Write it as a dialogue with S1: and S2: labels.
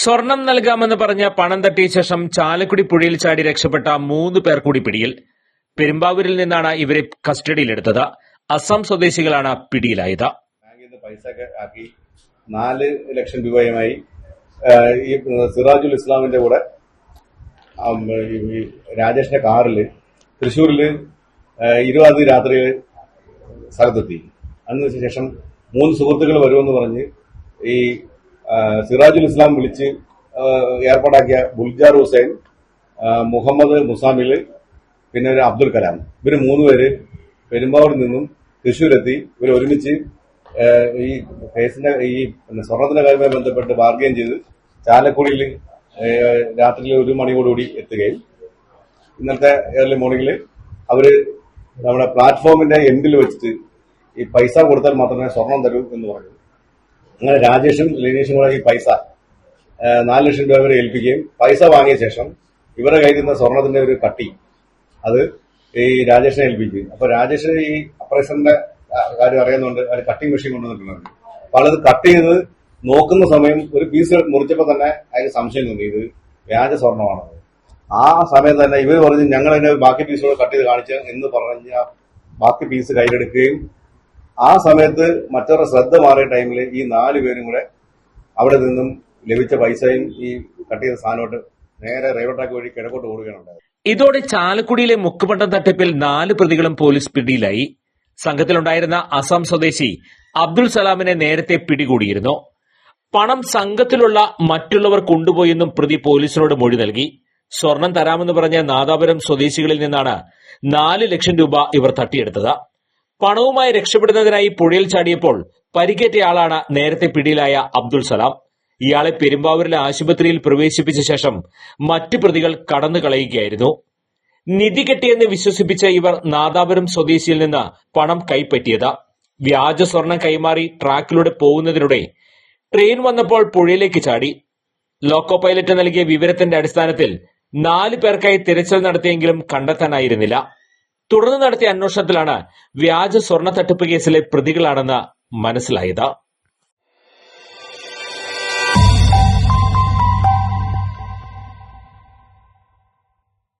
S1: സ്വർണം നൽകാമെന്ന് പറഞ്ഞ പണം തട്ടിയ ശേഷം ചാലക്കുടി പുഴയിൽ ചാടി രക്ഷപ്പെട്ട മൂന്ന് പേർ കൂടി പിടിയിൽ. പെരുമ്പാവൂരിൽ നിന്നാണ് ഇവരെ കസ്റ്റഡിയിലെടുത്തത്. അസം സ്വദേശികളാണ് പിടിയിലായത്.
S2: പൈസ നാല് ലക്ഷം രൂപയുമായി ഈ സിറാജുൽ ഇസ്ലാമിന്റെ കൂടെ രാജേഷിന്റെ കാറിൽ തൃശ്ശൂരിൽ ഇരുപത് രാത്രി സ്ഥലത്തെത്തി. അതിനുശേഷം മൂന്ന് സുഹൃത്തുക്കൾ വരുമെന്ന് പറഞ്ഞ് ഈ സിറാജുൽ ഇസ്ലാം വിളിച്ച് ഏർപ്പാടാക്കിയ ബുൽജാർ ഹുസൈൻ മുഹമ്മദ് മുസാമിൽ പിന്നെ ഒരു അബ്ദുൽ കലാം. ഇവർ മൂന്നുപേര് പെരുമ്പാവൂരിൽ നിന്നും തൃശ്ശൂരെത്തി. ഇവർ ഒരുമിച്ച് ഈ കേസിന്റെ ഈ സ്വർണത്തിന്റെ കാര്യവുമായി ബന്ധപ്പെട്ട് ബാർഗെയിൻ ചെയ്ത് ചാലക്കുടിയിൽ രാത്രിയിൽ ഒരു മണിയോടുകൂടി എത്തുകയും ഇന്നത്തെ ഏർലി മോർണിംഗിൽ അവർ നമ്മുടെ പ്ലാറ്റ്ഫോമിന്റെ എൻഡിൽ വെച്ചിട്ട് ഈ പൈസ കൊടുത്താൽ മാത്രമേ സ്വർണം തരൂ എന്ന് പറഞ്ഞു. അങ്ങനെ രാജേഷും ലിനീഷും കൂടെ ഈ പൈസ നാല് ലക്ഷം രൂപ വരെ ഏൽപ്പിക്കുകയും പൈസ വാങ്ങിയ ശേഷം ഇവരെ കയ്യിൽ നിന്ന് സ്വർണത്തിന്റെ ഒരു കട്ടി അത് ഈ രാജേഷിനെ ഏൽപ്പിക്കും അപ്പൊ രാജേഷ് ഈ അപ്രസന്റെ കാര്യം അറിയുന്നുണ്ട് അത് കട്ടിംഗ് മെഷീൻ കൊണ്ടുവന്നിട്ടുണ്ട് അപ്പൊ അത് കട്ട് ചെയ്ത് നോക്കുന്ന സമയം ഒരു പീസ് മുറിച്ചപ്പോൾ തന്നെ അയാൾക്ക് സംശയം തോന്നി ഇത് വ്യാജ സ്വർണമാണത് ആ സമയം തന്നെ ഇവർ പറഞ്ഞ് ഞങ്ങൾ അതിന്റെ ബാക്കി പീസുകൾ കട്ട് ചെയ്ത് കാണിച്ച് എന്ന് പറഞ്ഞ് ബാക്കി പീസ് കയ്യിലെടുക്കുകയും ആ സമയത്ത് മറ്റവരുടെ ശ്രദ്ധ മാറിയ ടൈമിൽ ഈ നാല് പേരും കൂടെ അവിടെ നിന്നും ലഭിച്ച പൈസയും ഈ കട്ട് ചെയ്ത സാധനമായിട്ട് നേരെ റെയിൽവേ ട്രാക്ക് വഴി കിഴക്കോട്ട് ഓടുകയാണുണ്ടായത്
S1: ഇതോടെ ചാലക്കുടിയിലെ മുക്കുപണ്ടം തട്ടിപ്പിൽ നാല് പ്രതികളും പോലീസ് പിടിയിലായി. സംഘത്തിലുണ്ടായിരുന്ന അസം സ്വദേശി അബ്ദുൾ സലാമിനെ നേരത്തെ പിടികൂടിയിരുന്നു. പണം സംഘത്തിലുള്ള മറ്റുള്ളവർ കൊണ്ടുപോയെന്നും പ്രതി പോലീസിനോട് മൊഴി നൽകി. സ്വർണം തരാമെന്ന് പറഞ്ഞ നാദാപുരം സ്വദേശികളിൽ നിന്നാണ് നാല് ലക്ഷം രൂപ ഇവർ തട്ടിയെടുത്തത്. പണവുമായി രക്ഷപ്പെടുന്നതിനായി പുഴയിൽ ചാടിയപ്പോൾ പരിക്കേറ്റയാളാണ് നേരത്തെ പിടിയിലായ അബ്ദുൾ സലാം. ഇയാളെ പെരുമ്പാവൂരിലെ ആശുപത്രിയിൽ പ്രവേശിപ്പിച്ച ശേഷം മറ്റു പ്രതികൾ കടന്നു കളയുകയായിരുന്നു. നിധി കെട്ടിയെന്ന് വിശ്വസിപ്പിച്ച ഇവർ നാദാപുരം സ്വദേശിയിൽ നിന്ന് പണം കൈപ്പറ്റിയത്. വ്യാജ സ്വർണം കൈമാറി ട്രാക്കിലൂടെ പോകുന്നതിനിടെ ട്രെയിൻ വന്നപ്പോൾ പുഴയിലേക്ക് ചാടി. ലോക്കോ പൈലറ്റ് നൽകിയ വിവരത്തിന്റെ അടിസ്ഥാനത്തിൽ നാല് പേർക്കായി തിരച്ചിൽ നടത്തിയെങ്കിലും കണ്ടെത്താനായിരുന്നില്ല. തുടർന്ന് നടത്തിയ അന്വേഷണത്തിലാണ് വ്യാജ സ്വർണ തട്ടിപ്പ് കേസിലെ പ്രതികളാണെന്ന് മനസ്സിലായത്.